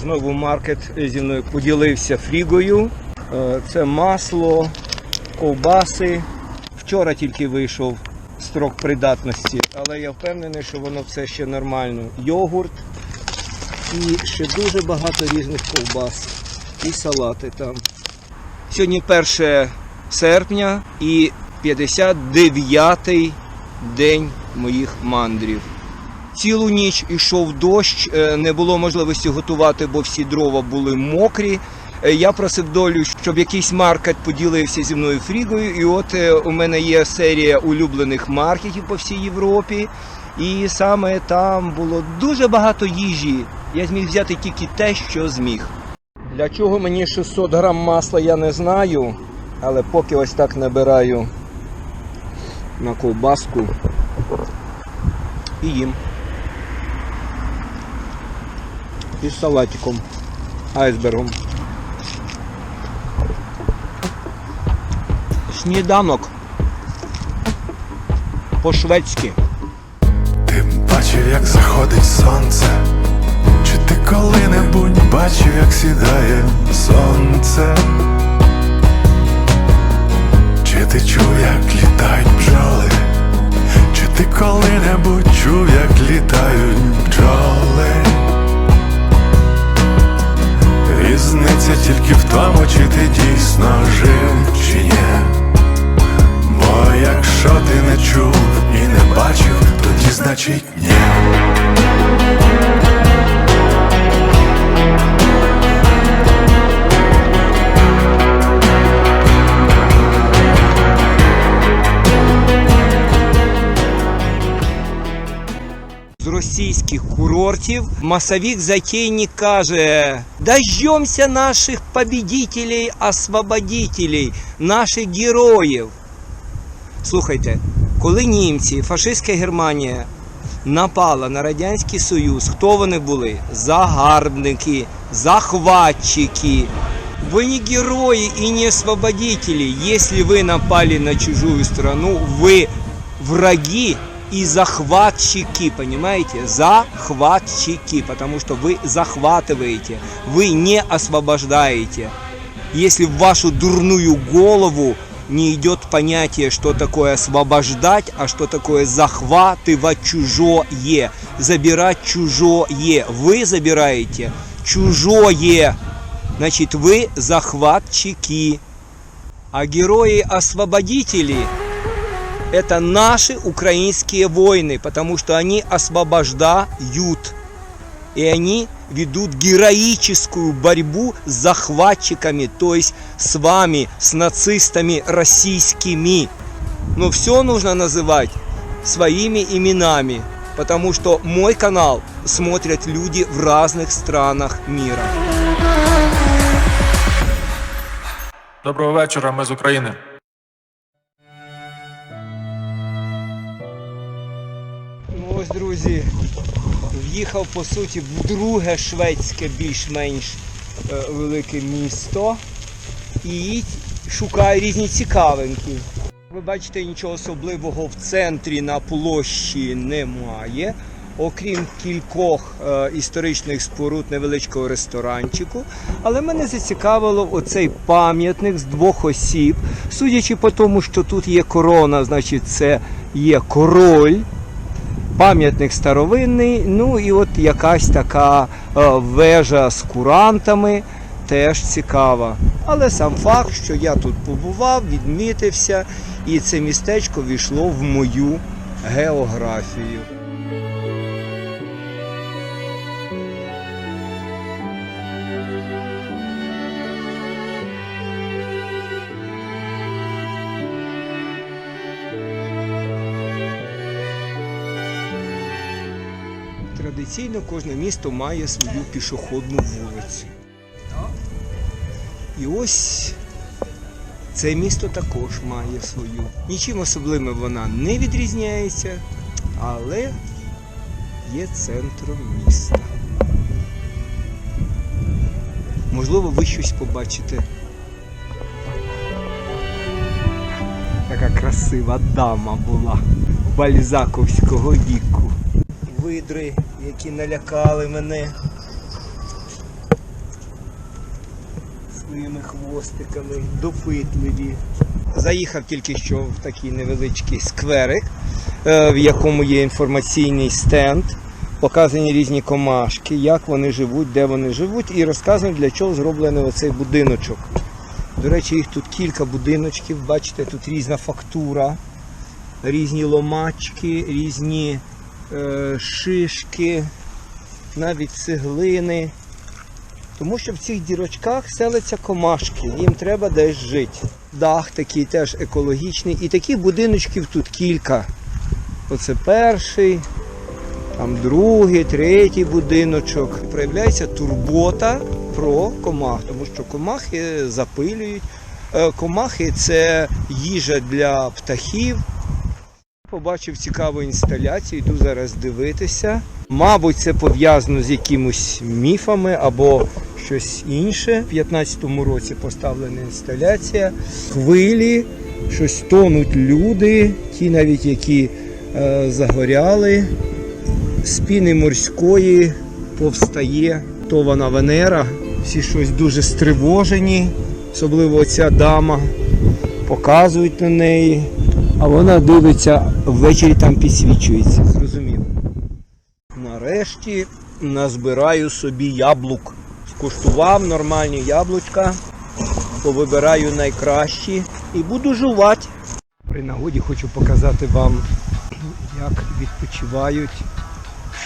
Знову маркет зі мною поділився фрігою. Е, Це масло, ковбаси. Вчора тільки вийшов строк придатності, але я впевнений, що воно все ще нормально. Йогурт і ще дуже багато різних ковбас. І салати там. Сьогодні 1 серпня і 59-й день моїх мандрів. Цілу ніч ішов дощ, е, не було можливості готувати, бо всі дрова були мокрі. Е, Я просив долю, щоб якийсь маркет поділився зі мною фрігою. І от е, у мене є серія улюблених маркетів по всій Європі. І саме там було дуже багато їжі. Я зміг взяти тільки те, що зміг. Для чого мені 600 грам масла, я не знаю. Але поки ось так набираю на ковбаску і їм. І з салатиком, айсбергом. Сніданок. По-шведськи. Ти бачив, як заходить сонце, чи ти коли-небудь бачив, як сідає сонце? Чи ти чув, як літають бджоли? Чи ти коли-небудь чув, як літають бджоли? Різниця тільки в тому, чи ти дійсно жив, чи ні. Бо якщо ти не чув і не бачив, тоді значить ні. російських курортів масовик затейник каже: дождемся наших победителей, освободителей, наших героїв. Слухайте, коли німці, фашистська Германія напала на Радянський Союз, хто вони були? Загарбники, захватчики. Вы не герои и не освободители. Если вы напали на чужую страну, вы враги и захватчики, понимаете? Захватчики, потому что вы захватываете, вы не освобождаете. Если в вашу дурную голову не идет понятие, что такое освобождать, а что такое захватывать чужое, забирать чужое. Вы забираете чужое. Значит, вы захватчики. А герои-освободители – это наши украинские воины, потому что они освобождают. И они ведут героическую борьбу с захватчиками, то есть с вами, с нацистами российскими. Но все нужно называть своими именами, потому что мой канал смотрят люди в разных странах мира. Доброго вечора, ми з України. В'їхав по суті в друге шведське більш-менш е, велике місто і шукаю різні цікавинки. Ви бачите, нічого особливого в центрі на площі немає. Окрім кількох е, історичних споруд невеличкого ресторанчику. Але мене зацікавило оцей пам'ятник з двох осіб. Судячи по тому, що тут є корона, значить це є король пам'ятник старовинний, ну і от якась така е, вежа з курантами теж цікава. Але сам факт, що я тут побував, відмітився, і це містечко війшло в мою географію. Традиційно кожне місто має свою пішохідну вулицю. І ось це місто також має свою. Нічим особливим вона не відрізняється, але є центром міста. Можливо, ви щось побачите. Така красива дама була бальзаковського віку видри, які налякали мене. своїми хвостиками, допитливі. Заїхав тільки що в такий невеличкий скверик, е, в якому є інформаційний стенд. Показані різні комашки, як вони живуть, де вони живуть, і розказано, для чого зроблений оцей будиночок. До речі, їх тут кілька будиночків. Бачите, тут різна фактура, різні ломачки, різні шишки, навіть цеглини. Тому що в цих дірочках селяться комашки, їм треба десь жити. Дах такий теж екологічний. І таких будиночків тут кілька. Оце перший, там другий, третій будиночок. Проявляється турбота про комах, тому що комахи запилюють. Е, Комахи це їжа для птахів. Побачив цікаву інсталяцію, йду зараз дивитися. Мабуть, це пов'язано з якимось міфами або щось інше. В 15-му році поставлена інсталяція. Хвилі, щось тонуть люди, ті навіть які е, загоряли. З піни морської повстає тована Венера. Всі щось дуже стривожені, особливо ця дама. Показують на неї, а вона дивиться, ввечері там підсвічується. Зрозуміло. Нарешті назбираю собі яблук. Скуштував нормальні яблучка, повибираю найкращі і буду жувати. При нагоді хочу показати вам, як відпочивають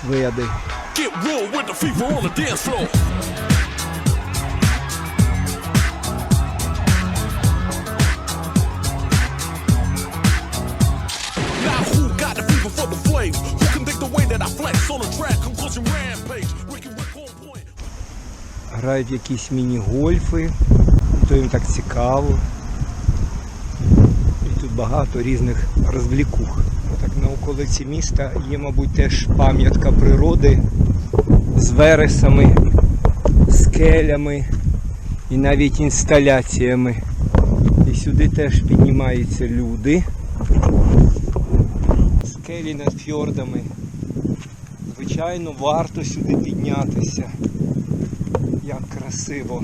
шведи. Flex on the track? Conclusion rampage. Ricky Rick on point. грають якісь міні-гольфи, то їм так цікаво. І тут багато різних розвлікух. Так на околиці міста є, мабуть, теж пам'ятка природи з вересами, скелями і навіть інсталяціями. І сюди теж піднімаються люди. Скелі над фьордами. Звичайно, варто сюди піднятися. Як красиво.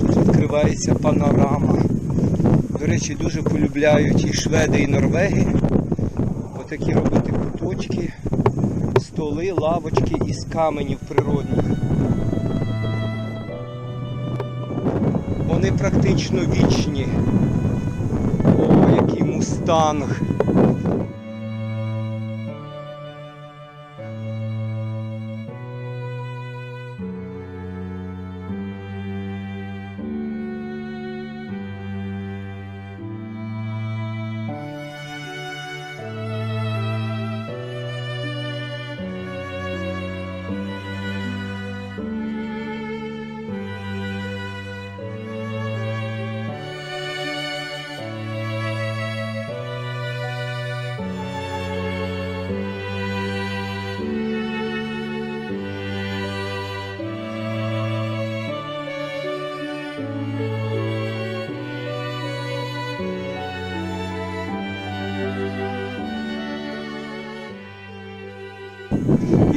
Тут відкривається панорама. До речі, дуже полюбляють і шведи, і норвеги. Отакі робити куточки, столи, лавочки із каменів природних. Вони практично вічні. О, який мустанг.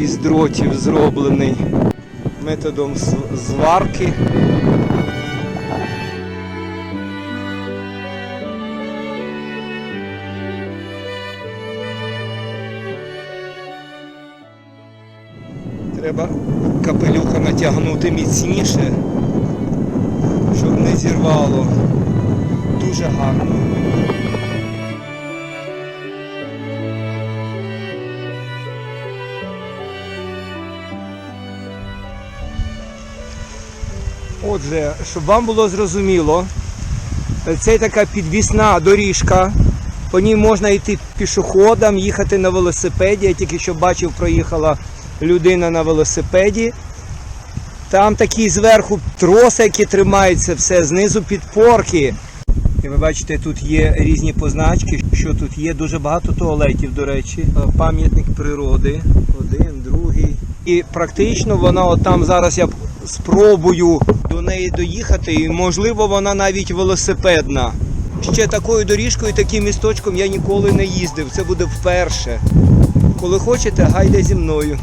Із дротів зроблений методом зварки. Треба капелюха натягнути міцніше, щоб не зірвало. Дуже гарно. Отже, щоб вам було зрозуміло, це така підвісна доріжка. По ній можна йти пішоходам, їхати на велосипеді. Я тільки що бачив, проїхала людина на велосипеді. Там такі зверху троси, які тримаються, все, знизу підпорки. І ви бачите, тут є різні позначки, що тут є дуже багато туалетів, до речі. Е, Пам'ятник природи. Один, другий. І практично вона от там зараз я спробую до неї доїхати, і можливо вона навіть велосипедна. Ще такою доріжкою, таким місточком я ніколи не їздив. Це буде вперше. Коли хочете, гайде зі мною.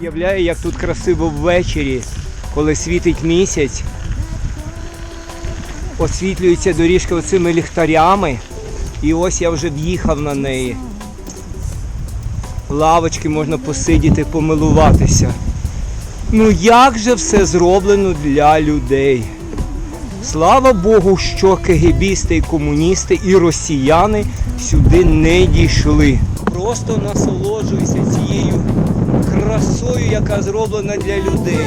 Уявляю, як тут красиво ввечері, коли світить місяць. Освітлюється доріжка оцими ліхтарями. І ось я вже в'їхав на неї. Лавочки можна посидіти, помилуватися. Ну як же все зроблено для людей? Слава Богу, що кегебісти і комуністи і росіяни сюди не дійшли. Просто насолоджуйся цією красою, яка зроблена для людей.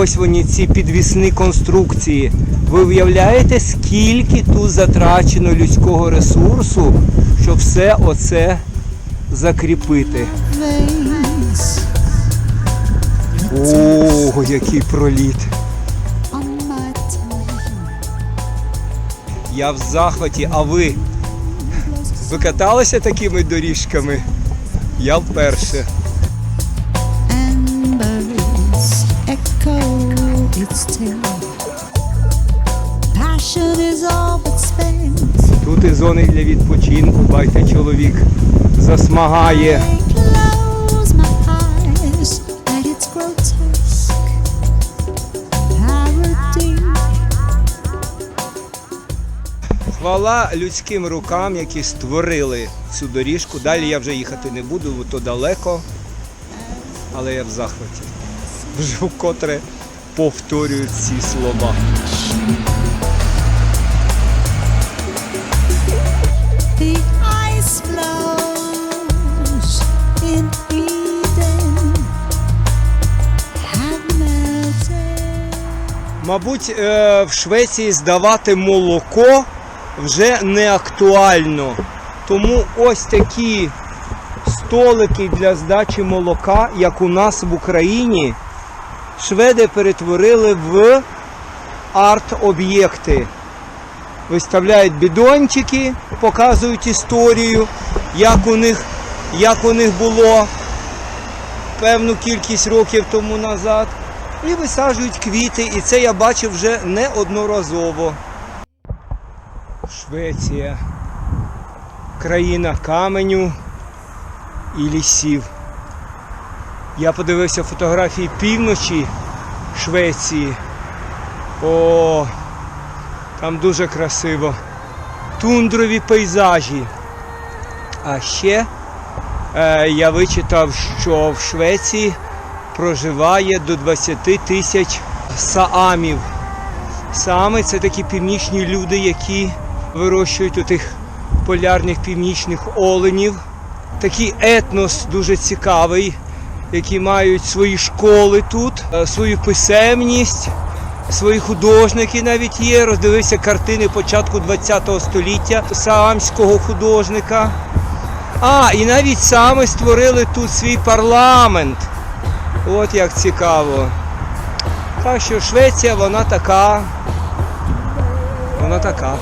Ось вони ці підвісні конструкції. Ви уявляєте, скільки тут затрачено людського ресурсу, щоб все оце закріпити. О, який проліт! Я в захваті, а ви? Ви каталися такими доріжками? Я вперше. Тут і зони для відпочинку, бачите, чоловік засмагає. Хвала людським рукам, які створили цю доріжку. Далі я вже їхати не буду, бо то далеко. Але я в захваті. Вже вкотре повторюю ці слова. The ice flows in Eden. Мабуть, е, в Швеції здавати молоко вже не актуально. Тому ось такі столики для здачі молока, як у нас в Україні, шведи перетворили в арт-об'єкти. Виставляють бідончики, показують історію, як у них, як у них було певну кількість років тому назад. І висаджують квіти, і це я бачив вже неодноразово. Швеція. Країна каменю і лісів. Я подивився фотографії півночі Швеції. О, там дуже красиво. Тундрові пейзажі. А ще е, я вичитав, що в Швеції проживає до 20 тисяч саамів. Саами це такі північні люди, які вирощують у тих полярних північних оленів. Такий етнос дуже цікавий, які мають свої школи тут, е, свою писемність, свої художники навіть є. Роздивився картини початку ХХ століття саамського художника. А, і навіть саме створили тут свій парламент. От як цікаво. Так що Швеція, вона така. Вона така.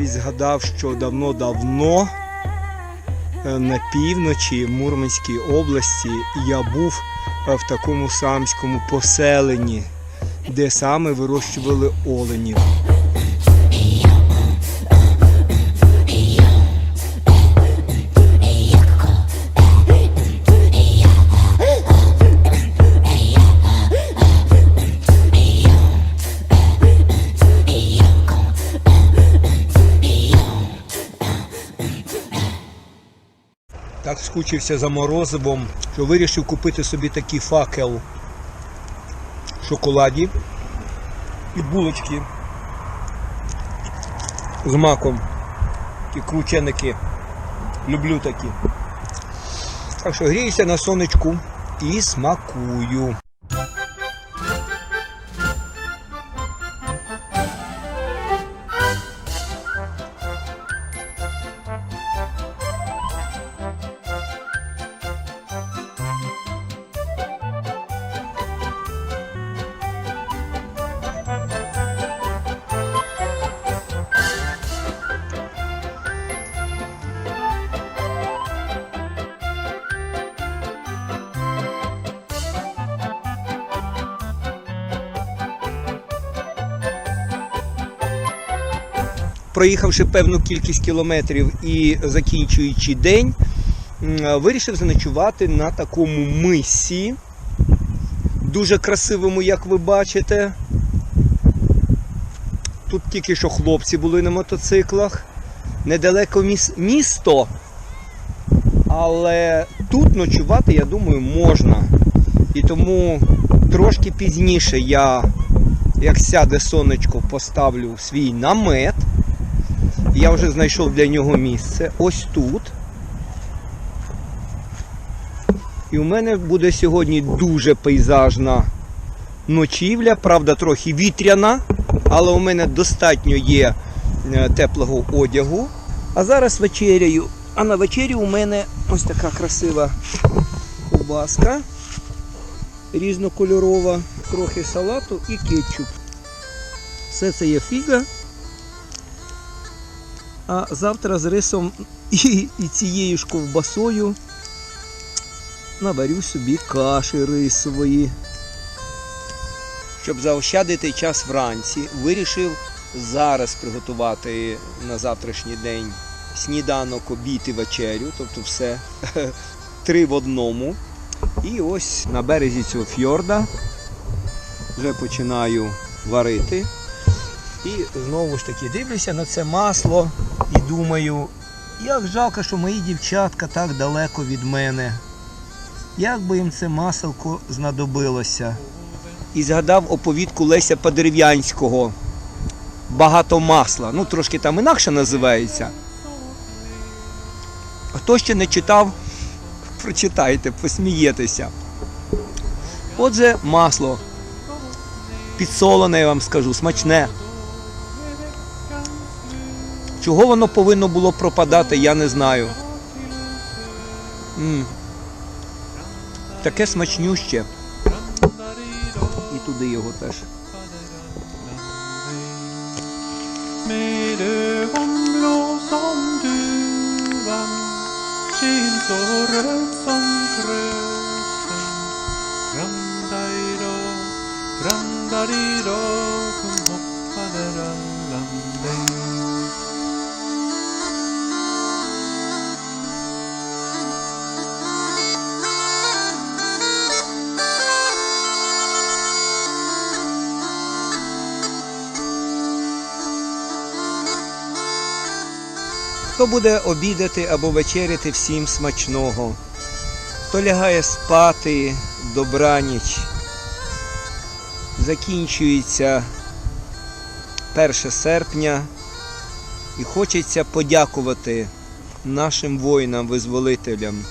Навіть згадав, що давно-давно е, на півночі в Мурманській області я був е, в такому самському поселенні, де саме вирощували оленів. Так скучився за морозивом, що вирішив купити собі такий факел шоколаді і булочки з маком. Такі крученики. Люблю такі. Так що гріюся на сонечку і смакую. Проїхавши певну кількість кілометрів і закінчуючи день, вирішив заночувати на такому мисі. Дуже красивому, як ви бачите. Тут тільки що хлопці були на мотоциклах. Недалеко міс- місто. Але тут ночувати, я думаю, можна. І тому трошки пізніше я, як сяде сонечко, поставлю свій намет. Я вже знайшов для нього місце. Ось тут. І у мене буде сьогодні дуже пейзажна ночівля, правда, трохи вітряна, але у мене достатньо є е, теплого одягу. А зараз вечеряю. А на вечері у мене ось така красива ковбаска різнокольорова, трохи салату і кетчуп. Все це є фіга. А завтра з рисом і, і цією ж ковбасою наварю собі каші рисової. Щоб заощадити час вранці, вирішив зараз приготувати на завтрашній день сніданок, обід і вечерю, тобто все три в одному. І ось на березі цього фьорда вже починаю варити. І знову ж таки дивлюся на це масло думаю, як жалко, що мої дівчатка так далеко від мене. Як би їм це маселко знадобилося. І згадав оповідку Леся Подерев'янського. Багато масла. Ну, трошки там інакше називається. Хто ще не читав, прочитайте, посмієтеся. Отже, масло. Підсолене, я вам скажу, смачне. Чого воно повинно було пропадати, я не знаю. м Таке смачнюще. І туди його теж. Med ögonblå Хто буде обідати або вечеряти всім смачного, хто лягає спати добраніч, закінчується 1 серпня і хочеться подякувати нашим воїнам-визволителям,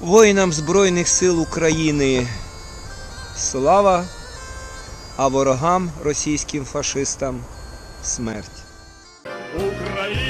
воїнам Збройних сил України. Слава, а ворогам російським фашистам смерть. Україна!